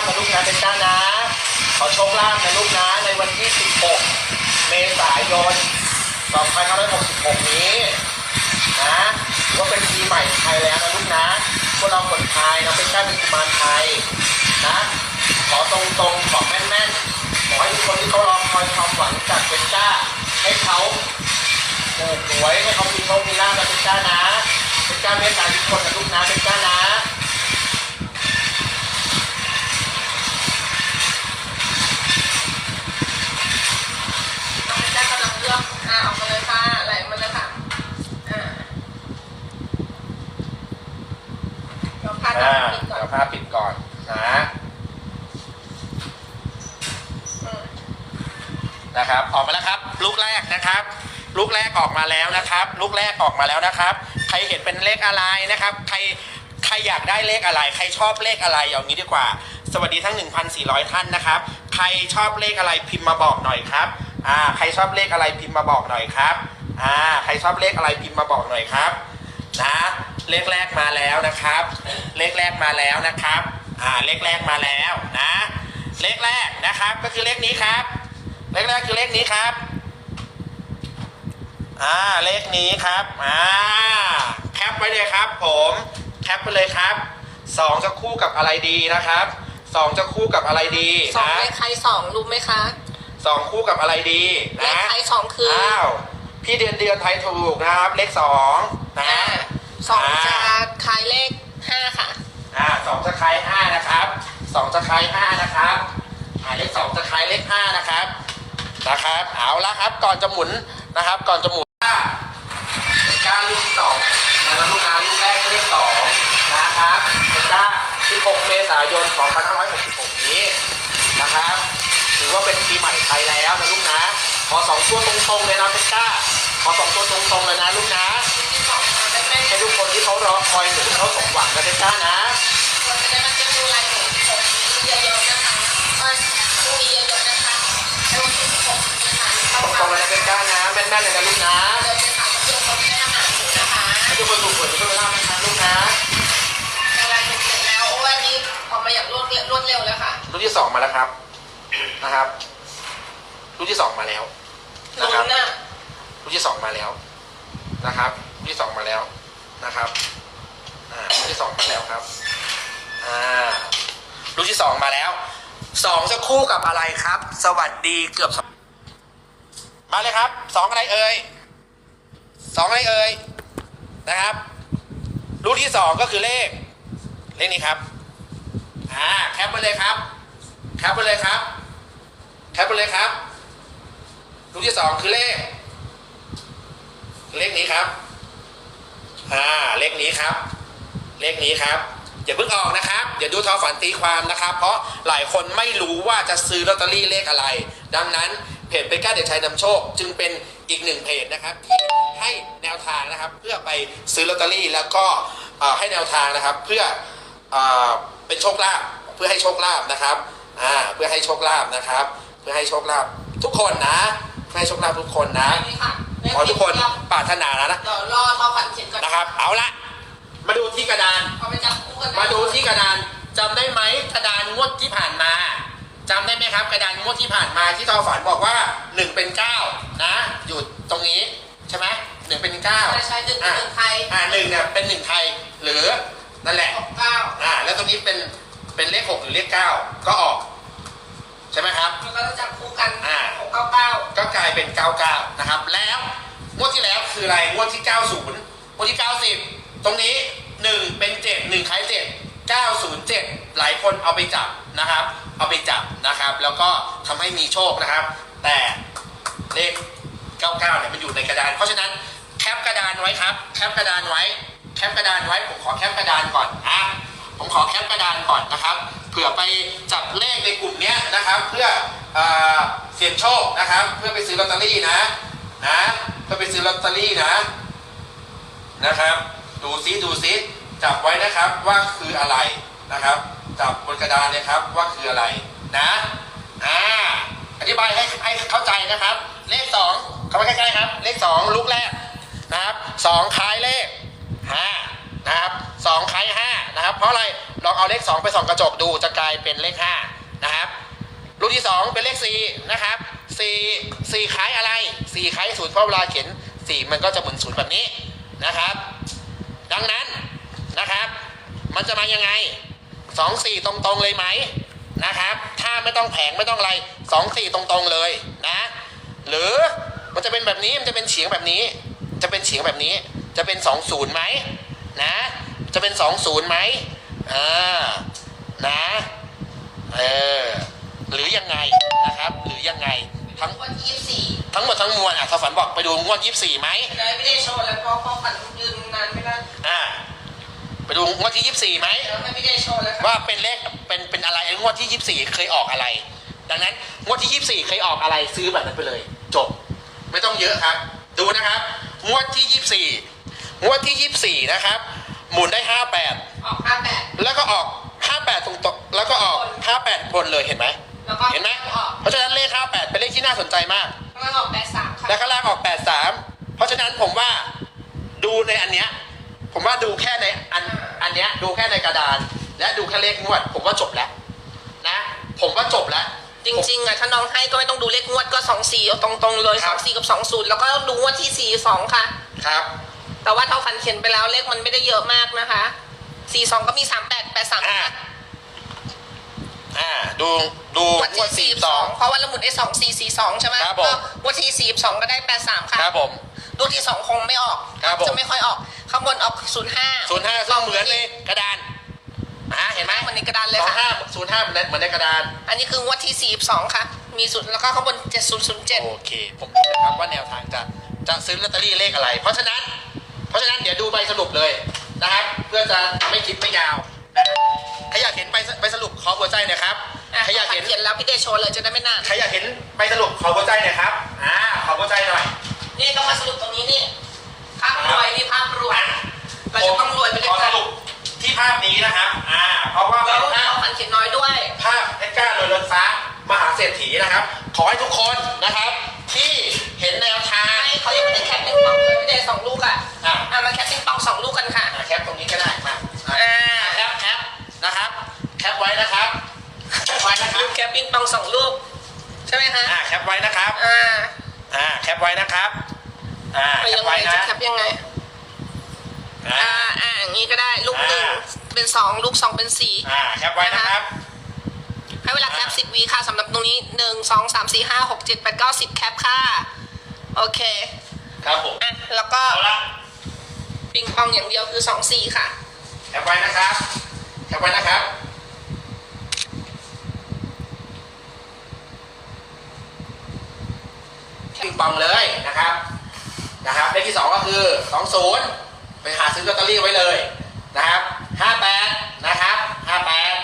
ภนะลูกนะเป็นก้านะ ขอโชคลาภนะลูกนะ ในวันที่ 16 เมษายน 2566 นี้นะถือว่าเป็นปีใหม่ไทยแล้วนะลูกนะพวกเราคนไทยนะเป็นก้าเป็นกุมาไทยนะขอตรงๆขอแม่นๆขอให้ทุกคนที่เขารอคอยความหวังจากเป็นก้าให้เขาถูกหวยให้เขามีโชคมีลาภนะเป็นก้านะเป็นก้าเมตตาทุกคนนะลูกนะเป็นก้านะ น้องจ้ากำลังเลือกอ่าออกมาเลยค่ะไหลมาเลยค่ะอ่าเดี๋ยวพา อ่า ปิดก่อน เดี๋ยวภาพปิดก่อนนะ อืม นะครับออกมาแล้วครับ ลูกแรกนะครับ ลูกแรกออกมาแล้วนะครับ ลูกแรกออกมาแล้วนะครับ ใครเห็นเป็นเลขอะไรนะครับ ใครใครอยากได้เลขอะไร ใครชอบเลขอะไรอย่างนี้ดีกว่า สวัสดีทั้ง 1,400 ท่านนะครับ ใครชอบเลขอะไรพิมพ์มาบอกหน่อยครับอ่าใครชอบเลขอะไรพิมพ์มาบอกหน่อยครับอ่าใครชอบเลขอะไรพิมพ์มาบอกหน่อยครับนะเลขแรกมาแล้วนะครับ เลขแรกมาแล้วนะครับอ่าเลขแรกมาแล้วนะ เลขแรกนะครับก็คือเลขนี้ครับ เลขแรกคือเลขนี้ครับ อ่า เลขนี้ครับ อ่า แคปไว้เลยครับ ผม แคปไปเลยครับสองจะคู่กับอะไรดีนะครับสองจะคู่กับอะไรดีสองนะเลขใครสองรู้ไหมคะสองคู่กับอะไรดีเลขนะใครสองคืออ้าวพี่เดือนเดือนไทยถูกนะครับ เลขสองนะอ่าสองอ่าจะคล้ายเลขห้าค่ะ อ่าสองจะคล้ายห้านะครับสองจะคล้ายห้านะครับอ่าเลขสองจะคล้ายเลขห้านะครับ นะครับเอาละครับก่อนจะหมุนนะครับ ก่อนจะหมุนเป็นก้าลูกที่สองนะครับลูกค้าลูกแรกเลขสองนะครับเป็นก้า16 เมษายน 2566 นี้นะครับ ถือว่าเป็นปีใหม่ไทยแล้วนะลูกนะขอสองตัวตรงๆเลยนะเป็นก้าขอสองตัวตรงๆเลยนะลูกนะให้ทุกคนที่เขารอคอยหนูเขาสมหวังนะเป็นก้านะคนจะได้มาเจอดูลายหนูผมเยอะๆนะคะาตมารงๆเลยนะเป็นก้านะแม่นๆเลยนะลูกนะเดินไปถามกับเพื่อนคนที่ได้อาหารหนูนะคะให้ทุกคนถูกหวยทุกคนล่านะคะลูกนะเวลาเร็จแล้วโอ้ยอันนี้ออกมาอย่างรวดเร็วรวดเร็วเลยค่ะลูกที่สองมาแล้วครับนะครับลูกที่สองมาแล้วลุ้นะครับนน่ะลูกที่สองมาแล้วนะครับลูกที่สองมาแล้วนะครับอ่าลูกที่สองมาแล้วครับอ่าลูกที่สองมาแล้วสองจะคู่กับอะไรครับ สวัสดีเกือบส มาเลยครับสองอะไรเอ่ยสองอะไรเอ่ยนะครับลูกที่สองก็คือเลข เลขนี้ครับอ่าแคปไปเลยครับแคปไปเลยครับแคปไปเลยครับลูกที่สองคือเลข เลขนี้ครับอ่าเลขนี้ครับ เลขนี้ครับอย่าเพิ่งออกนะครับอย่าดูทอฝันตีความนะครับ เพราะหลายคนไม่รู้ว่าจะซื้อลอตเตอรี่เลขอะไร ดังนั้น เพจเป็นก้าเด็กชายนำโชค จึงเป็นอีกหนึ่งเพจนะครับที่ให้แนวทางนะครับเพื่อไปซื้อลอตเตอรี่แล้วก็เอ่อให้แนวทางนะครับเพื่อเอ่อเป็นโชคลาภเพื่อให้โชคลาภนะครับอ่าเพื่อให้โชคลาภนะครับ เพื่อให้โชคลาภทุกคนนะเพื่อให้โชคลาภทุกคนนะนี่ค่ะขอทุกคนปรารถนานะเดี๋ยวรอทอฝันเขียนก่อนนะครับ เอาละมาดูที่กระดานเอาไปจับคู่กันมาดูที่กระดานจำได้ไหมกระดานงวดที่ผ่านมา จำได้ไหมครับ กระดานงวดที่ผ่านมาที่ทอฝันบอกว่าหนึ่งเป็นเก้านะ อยู่ตรงนี้ใช่ไหมหนึ่งเป็นเก้าใช่ใช่ดึงอะดึงไทยอ่าหนึ่งเนี่ยเป็นหนึ่งไทยหรือนั่นแหละหกเก้าอ่าแล้วตรงนี้เป็นเป็นเลขหกหรือเลขเก้าก็ออก ใช่ไหมครับแล้วก็จะจับคู่กันอ่าหกเก้าเก้าก็กลายเป็น99นะครับ แล้วงวดที่แล้วคืออะไรงวดที่90งวดที่90ตรงนี้1เป็น7 1คล้าย7 907หลายคนเอาไปจับนะครับ เอาไปจับนะครับ แล้วก็ทำให้มีโชคนะครับ แต่เลข 99 เนี่ยมันอยู่ในกระดาน เพราะฉะนั้นแคปกระดานไว้ครับ แคปกระดานไว้ แคปกระดานไว้ ผมขอแคปกระดานก่อนอะผมขอแคปกระดานก่อนนะครับ เผื่อไปจับเลขในกลุ่มนี้นะครับ เพื่อเอเสี่ยงโชคนะครับ เพื่อไปซื้อลอตเตอรี่นะ นะ เพื่อไปซื้อลอตเตอรี่นะ นะครับ ดูซิดูซิจับไว้นะครับว่าคืออะไรนะครับ จับบนกระดานเลยครับว่าคืออะไรนะอ่าอธิบายให้ให้เข้าใจนะครับ เลขสองเข้ามาใกล้ๆครับ เลขสองลูกแรกนะครับสองคล้ายเลขห้านะครับสองคล้ายห้านะครับ เพราะอะไรลองเอาเลขสองไปส่องกระจกดูจะกลายเป็นเลขห้านะครับรูปที่สองเป็นเลขสี่นะครับสี่สี่คล้ายอะไรสี่คล้ายศูนย์เพราะเวลาเขียนสี่มันก็จะเหมือนศูนย์แบบนี้นะครับ ดังนั้นนะครับ มันจะมายังไง สองสี่ตรงๆเลยไหมนะครับ ถ้าไม่ต้องแผงไม่ต้องอะไรสองสี่ตรงๆเลยนะ หรือมันจะเป็นแบบนี้มันจะเป็นเฉียงแบบนี้ จะเป็นเฉียงแบบนี้ จะเป็นสองศูนย์ไหมนะ จะเป็นสองศูนย์ไหมอ่านะเออหรือยังไงนะครับ หรือยังไงทั้งวันที่ยี่สิบสี่ทั้งหมดทั้งมวลอะถ้าฝันบอกไปดูงวดยี่สี่ไหมได้ไม่ได้โชว์แล้วเพราะเพราะฝันยืนนานไม่ได้อ่า ไปดูงวดที่ยี่สี่ไหมเดี๋ยวไม่ได้โชว์แล้วค่ะว่าเป็นเลขเป็นเป็นอะไรไอ้งวดที่ยี่สี่เคยออกอะไร ดังนั้นงวดที่ยี่สี่เคยออกอะไรซื้อแบบนั้นไปเลย จบ ไม่ต้องเยอะครับ ดูนะครับงวดที่ยี่สี่งวดที่ยี่สี่นะครับ หมุนได้ห้าแปดออกห้าแปดแล้วก็ออกห้าแปดตรงๆแล้วก็ออกห้าแปดบนเลยเห็นไหมแล้วก็เห็นไหมออกเพราะฉะนั้นเลขห้าแปดเป็นเลขที่น่าสนใจมากแล้วก็ออกแปดสามค่ะและข้างล่างออกแปดสามเพราะฉะนั้นผมว่าดูในอันเนี้ยผมว่าดูแค่ในอัน อันเนี้ยดูแค่ในกระดาน และดูแค่เลขงวด ผมว่าจบแล้วนะ ผมว่าจบแล้ว จริงๆอะถ้าน้องให้ก็ไม่ต้องดูเลขงวดก็สองสี่ตรงๆเลยคสรัอบงสี่กับสองศูนย์แล้วก็ดูงวดที่สี่สองค่ะ ครับ แต่ว่าเท่าฝันเขียนไปแล้วเลขมันไม่ได้เยอะมากนะคะสี่สองก็มีสามแปดแปดสามอ่า อ่า ดู ดูวันงที่วดสี่สี่สสออง งเพราะว่าละหมุนได้สองสี่สี่สองใช่ไหมครับผม ก็วันที่สี่สองก็ได้แปดสามค่ะ ครับผม รูปที่สองคงไม่ออกครับผม จะไม่ค่อยออกข้างบนออกศูนย์ห้าศูนย์ห้าซึ่งเหมือนเลยกระดานอ่าเห็นไหมเหมือนในกระดานเลยสองค่ะ ห้าศูนย์ห้าเหมือนในเหมือนในกระดาน อันนี้คืองวดที่สี่สองค่ะ มีศูนย์แล้วก็ข้างบนเจ็ดศูนย์ศูนย์เจ็ดโอเค ผมรู้นะครับว่าแนวทางจะจะซื้อลอตเตอรี่เลขอะไร เพราะฉะนั้น เพราะฉะนั้นเดี๋ยวดูใบสรุปเลยนะครับ เพื่อจะไม่คลิปไม่ยาวนะใครอยากเห็นใบสใบสรุปขอหัวใจหน่อยครับใครอยากเห็น เขียนแล้วพี่เดชโชว์เลยจะได้ไม่นาน ใครอยากเห็นใบสรุปขอหัวใจหน่อยครับ นะครับ ขอให้ทุกคนนะครับ ที่เห็นแนวทางไม่เขายังไม่ได้แคปปิงปองเลยพี่เดชสองลูกอะอะอะมาแคปปิงปองสองลูกกันค่ะ อะแคปตรงนี้ก็ได้มาอะอ่าแคปแคปนะครับ แคปไว้นะครับแคปไว้นะครับแคปปิงปองสองลูก ใช่ไหมคะอ่าแคปไว้นะครับอ่าอ่าแคปไว้นะครับอ่าไปแคยัปงไงไว้นะจะแคปยังไง อ่าอ่าอ่าอย่างนี้ก็ได้ลูกหนึ่งอ่าเป็นสองลูกสองเป็นสี่ อ่าแคปไว้นะครับ ช้เวลาแคป10วีค่ะสำหรับตรงนี้ 1 2 3 4 5 6 7 8 9 10 แคปค่ะ โอเคครับผมแล้วก็ปิงปองอย่างเดียวคือ 2 4 ค่ะ แคปไว้นะครับแคปไว้นะครับปิงปองเลยนะครับนะครับเลขที่สองก็คือ 20 ไปหาซื้อลอตเตอรี่ไว้เลยนะครับ 58 นะครับ 58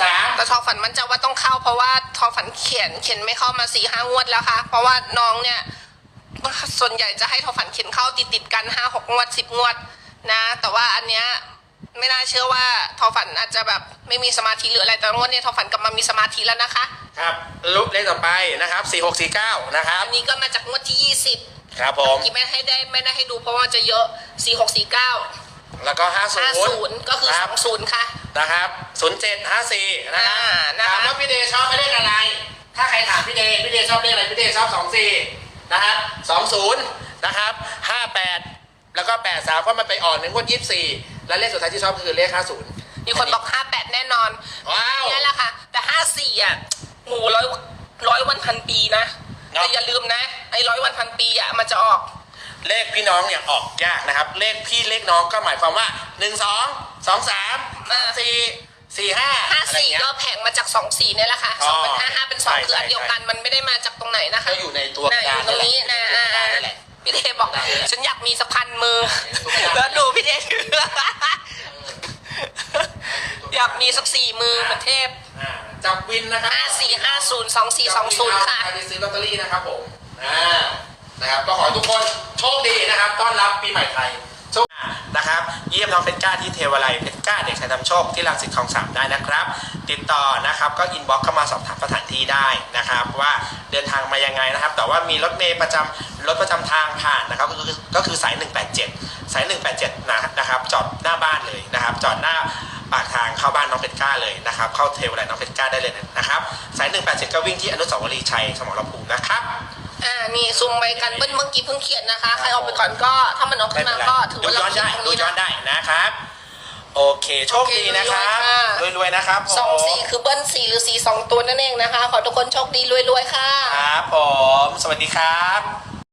ซะแต่ทอฝันมันจะว่าต้องเข้า เพราะว่าทอฝันเขียนเขียนไม่เข้ามาสี่ห้างวดแล้วค่ะ เพราะว่าน้องเนี่ยส่วนใหญ่จะให้ทอฝันเขียนเข้าติดติดกันห้าหกงวดสิบงวดนะ แต่ว่าอันเนี้ยไม่น่าเชื่อว่าทอฝันอาจจะแบบไม่มีสมาธิหรืออะไรแต่งวดเนี้ยทอฝันกลับมามีสมาธิแล้วนะคะครับลุกเลขต่อไปนะครับสี่หกสี่เก้านะครับอันนี้ก็มาจากงวดที่ยี่สิบครับผมกี่ไม่ให้ได้ไม่ได้ให้ดูเพราะว่าจะเยอะสี่หกสี่เก้าแล้วก็ห้าศูนย์ก็คือสองศูนย์ค่ะ นะครับศูนย์เจ็ดห้าสี่นะครับอ่านะคะถามว่าพี่เดชชอบเลขอะไร ถ้าใครถามพี่เดชพี่เดชชอบเลขอะไรพี่เดชชอบสองสี่นะครับสองศูนย์นะครับห้าแปดแล้วก็แปดสามเพราะมันไปอ่อนหนึ่งงวดยี่สิบสี่และเลขสุดท้ายที่ชอบคือเลขห้าศูนย์มีคนบอกห้าแปดแน่นอนว้าวนี่แหละค่ะแต่ห้าสี่อะโหร้อยร้อยวันพันปีนะเนาะแต่อย่าลืมนะไอ้ร้อยวันพันปีอะมันจะออก เลขพี่น้องเนี่ยออกยากนะครับ เลขพี่เลขน้องก็หมายความว่าหนึ่งสองสองสามสามสี่สี่ห้าห้าอะไรสี่เงี้ย ก็แผงมาจากสองสี่นี่แหละค่ะอ๋อสองเป็นห้าห้าเป็นสองใช่คืออันเดียวกันมันไม่ได้มาจากตรงไหนนะคะก็อยู่ในตัวน่ะอยู่ตรงนี้นะอ่าอ่านั่นแหละ พี่เดชบอกฉันอยากมีสักพันมือตุ๊กตาแล้วดูพี่เดชถืออยากมีสักสี่มือเหมือนเทพอ่าจับวินนะครับห้าสี่ห้าศูนย์สองสี่สองศูนย์ค่ะ ใครไปซื้อลอตเตอรี่นะครับผมอ่า นะครับก็ขอให้ทุกคนโชคดีนะครับ ต้อนรับปีใหม่ไทยโชคนะครับเยี่ยมน้องเพชรก้าที่เทวาลัยเพชรก้าเด็กชายนำโชคที่รังสิตคลองสามได้นะครับ ติดต่อนะครับก็อินบ็อกเข้ามาสอบถามสถานที่ได้นะครับ ว่าเดินทางมายังไงนะครับ แต่ว่ามีรถเมย์ประจำรถประจำทางผ่านนะครับ ก็คือก็คือสาย 187 สาย 187 นะนะครับจอดหน้าบ้านเลยนะครับ จอดหน้าปากทางเข้าบ้านน้องเพชรก้าเลยนะครับ เข้าเทวไลน์น้องเพชรก้าได้เลยนะครับ สาย 187 ก็วิ่งที่อนุสาวรีย์ชัยสมรภูมินะครับ อ่านี่ซูมไปกันเบิ้ลเมื่อกี้เพิ่งเขียนนะคะ ใครออกไปก่อนก็ถ้ามันออกไม่ขึ้นเป็มานไรก็ถือดูว่าเราย้อนเขียได้นตรงดูนี้ย้อนนะได้นะครับ โอเค โชคดีนะครับโอเครวยๆนะครับผมสองสี่คือเบิ้ลสี่หรือสี่สองตัวนั่นเองนะคะ ขอทุกคนโชคดีรวยๆค่ะ ครับผม สวัสดีครับ